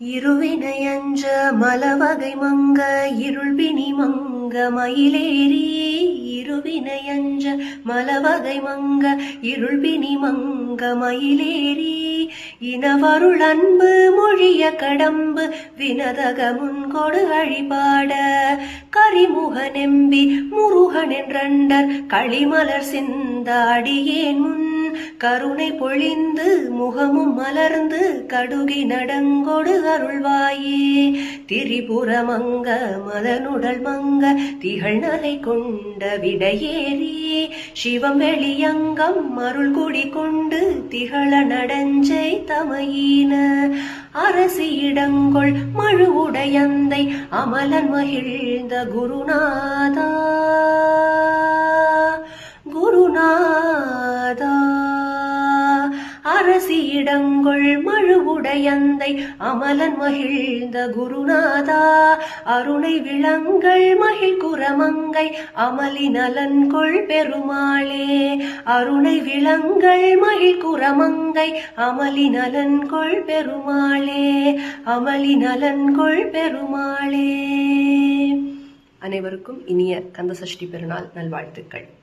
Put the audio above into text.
இருவினையஞ்ச மலவகை மங்க இருள்பினி மங்க மயிலேறி இருவினையஞ்ச மலவகை மங்க இருள்பினி மங்க மயிலேறி இனவருள் அன்பு மொழிய கடம்பு வினதக முன்கொடு அழிபாட கரிமுக நெம்பி முருகன் என்றண்டர் களிமலர் சிந்தாடியேன் முன் கருணை பொழிந்து முகமும் மலர்ந்து கடுகி நடங்கொடு அருள்வாயே. திரிபுர மங்க மதனுடல் மங்க திகழ் நலை கொண்ட விடையேறி. சிவம் வெளியங்கம் அருள் குடி கொண்டு திகழ நடஞ்சை தமையின. அரசியிடங்கொள் மழுவுடையந்தை அமலன் மகிழ்ந்த குருநாதா. அரசியிடங்கொள் மழுவுடையந்தை அமலன் மகிழ்ந்த குருநாதா. அருணை விளங்கள் மகிழ் குரமங்கை அமளி நலன்கொள் பெருமாளே. அருணை விளங்கள் மகிழ் குரமங்கை அமளி நலன்கொள் பெருமாளே. அமளி நலன்கொள் பெருமாளே. அனைவருக்கும் இனிய கந்தசஷ்டி பெருநாள் நல்வாழ்த்துக்கள்.